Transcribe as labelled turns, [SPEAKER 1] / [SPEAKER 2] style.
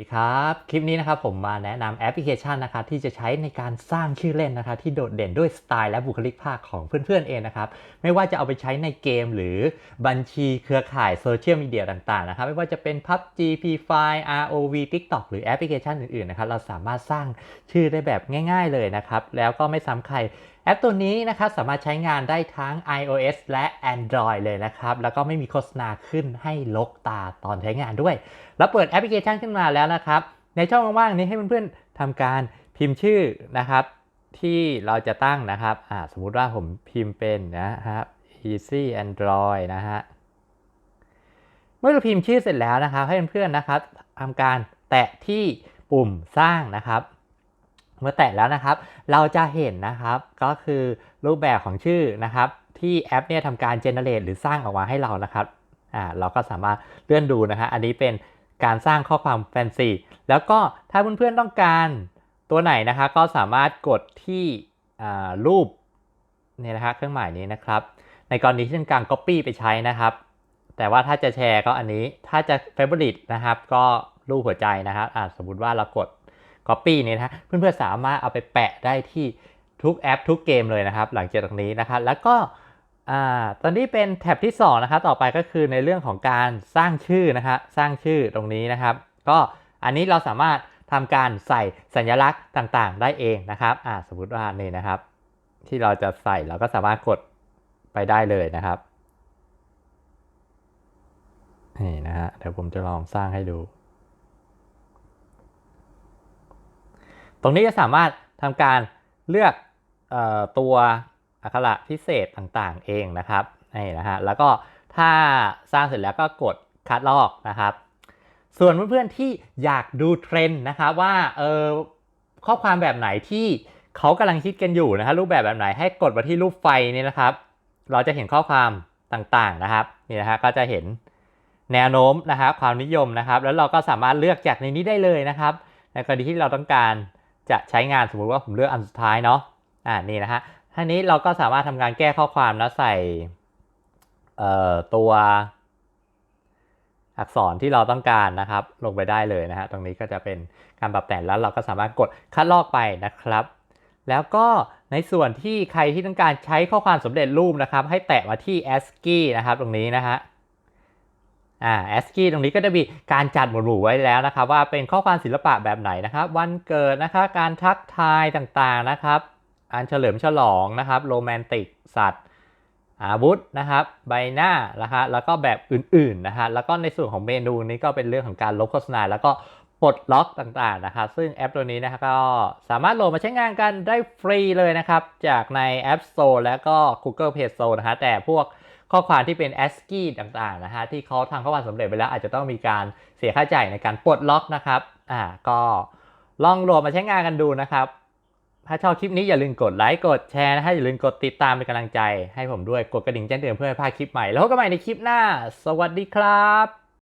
[SPEAKER 1] สวัสดีครับ คลิปนี้นะครับผมมาแนะนำแอปพลิเคชันนะครับที่จะใช้ในการสร้างชื่อเล่นนะครับที่โดดเด่นด้วยสไตล์และบุคลิกภาพของเพื่อนๆเองนะครับไม่ว่าจะเอาไปใช้ในเกมหรือบัญชีเครือข่ายโซเชียลมีเดียต่างๆนะครับไม่ว่าจะเป็น PUBG P5 ROV TikTok หรือแอปพลิเคชันอื่นๆนะครับเราสามารถสร้างชื่อได้แบบง่าย ๆเลยนะครับแล้วก็ไม่ซ้ำใคร ปตัวนี้นะครับสามารถใช้งานได้ทั้ง iOS และ Android เลยนะครับ แล้วก็ไม่มีโฆษณาขึ้นให้ลกตาตอนใช้งานด้วย แล้วเปิดแอปพลิเคชันขึ้นมาแล้วนะครับ ในช่องว่างๆนี้ให้เพื่อนๆทำการพิมพ์ชื่อนะครับ ที่เราจะตั้งนะครับสมมุติว่าผมพิมพ์เป็นนะครับ easy android นะฮะเมื่อเราพิมพ์ชื่อเสร็จแล้วนะครับ ให้เพื่อนๆนะครับทำการแตะที่ปุ่มสร้างนะครับ เมื่อแตะแล้วนะครับ เราจะเห็นนะครับ ก็คือรูปแบบของชื่อนะครับ ที่แอปเนี่ยทำการเจเนเรตหรือสร้างออกมาให้เรานะครับอ่าเราก็สามารถเลื่อนดูนะฮะอันนี้เป็นการสร้างข้อความแฟนซีแล้วก็ถ้าเพื่อนๆต้องการตัวไหนนะคะก็สามารถกดที่อ่ารูปเนี่ยนะฮะเครื่องหมายนี้นะครับ ในกรณีที่ต้องการ Copy ไปใช้นะครับ แต่ว่าถ้าจะแชร์ก็อันนี้ถ้าจะ Favorite นะครับ ก็รูปหัวใจนะครับอ่าสมมติว่าเรากด Copy นี้นะเพื่อนๆสามารถเอาไปแปะได้ที่ทุกแอปทุกเกมเลยนะครับ หลังจากตรงนี้นะครับแล้วก็อตอนนี้เป็นแท็บที่2นะครับต่อไปก็คือในเรื่องของการสร้างชื่อนะฮะสร้างชื่อตรงนี้นะครับ ก็อันนี้เราสามารถทำการใส่สัญลักษณ์ต่างๆ ได้เองนะครับสมมติว่านี่นะครับ ที่เราจะใส่เราก็สามารถกดไปได้เลยนะครับนี่นะฮะเดี๋ยวผมจะลองสร้างให้ดู ตรงนี้จะสามารถทำการเลือกออตัวอักขระพิเศษต่างๆ เองนะครับนี่นะฮะแล้วก็ถ้าสร้างเสร็จแล้วก็กดคัดลอกนะครับ ส่วนเพื่อนๆที่อยากดูเทรนด์นะครับว่าเออข้อความแบบไหนที่เขากำลังคิดกันอยู่นะครับรูปแบบแบบไหนให้กดมาที่รูปไฟนี่นะครับ เราจะเห็นข้อความต่างๆนะครับนี่นะฮะก็จะเห็นแนวโน้มนะครับความนิยมนะครับ แล้วเราก็สามารถเลือกจากในนี้ได้เลยนะครับ ในกรณีที่เราต้องการ จะใช้งานสมมุติว่าผมเลือกอันสุดท้ายเนาะอ่านี่นะฮะท่านี้เราก็สามารถทำการแก้ข้อความแล้วใส่เอ่อตัวอักษรที่เราต้องการนะครับ ลงไปได้เลยนะฮะตรงนี้ก็จะเป็นการปรับแต่งแล้วเราก็สามารถกดคัดลอกไปนะครับ แล้วก็ในส่วนที่ใครที่ต้องการใช้ข้อความสำเร็จรูปนะครับ ให้แตะมาที่ ASCII นะครับ ตรงนี้นะฮะ อ่าแอสกี้ตรงนี้ก็จะมีการจัดหมวดหมู่ไว้แล้วนะครับ ว่าเป็นข้อความศิลปะแบบไหนนะครับ วันเกิดนะครับการทักทายต่างๆนะครับอันเฉลิมฉลองนะครับโรแมนติกสัตว์อาวุธนะครับ ใบหน้านะฮะแล้วก็แบบอื่นๆนะฮะแล้วก็ในส่วนของเมนูนี้ก็เป็นเรื่องของการลบโฆษณาแล้วก็ ปลดล็อกต่างๆนะครับซึ่งแอปตัวนี้นะครับก็สามารถโหลดมาใช้งานกันได้ฟรีเลยนะครับ จากใน App Store แล้วก็ Google Play Store นะฮะแต่พวกข้อความที่เป็น ASCII ต่างๆนะฮะที่เขาทำข้อความสำเร็จไปแล้วอาจจะต้องมีการเสียค่าใช้จ่ายในการปลดล็อกนะครับอ่าก็ลองโหลดมาใช้งานกันดูนะครับ ถ้าชอบคลิปนี้อย่าลืมกดไลค์กดแชร์นะฮะอย่าลืมกดติดตามเป็นกำลังใจ ให้ผมด้วยกดกระดิ่งแจ้งเตือนเพื่อไม่พลาดคลิปใหม่แล้วพบกันใหม่ในคลิปหน้า สวัสดีครับ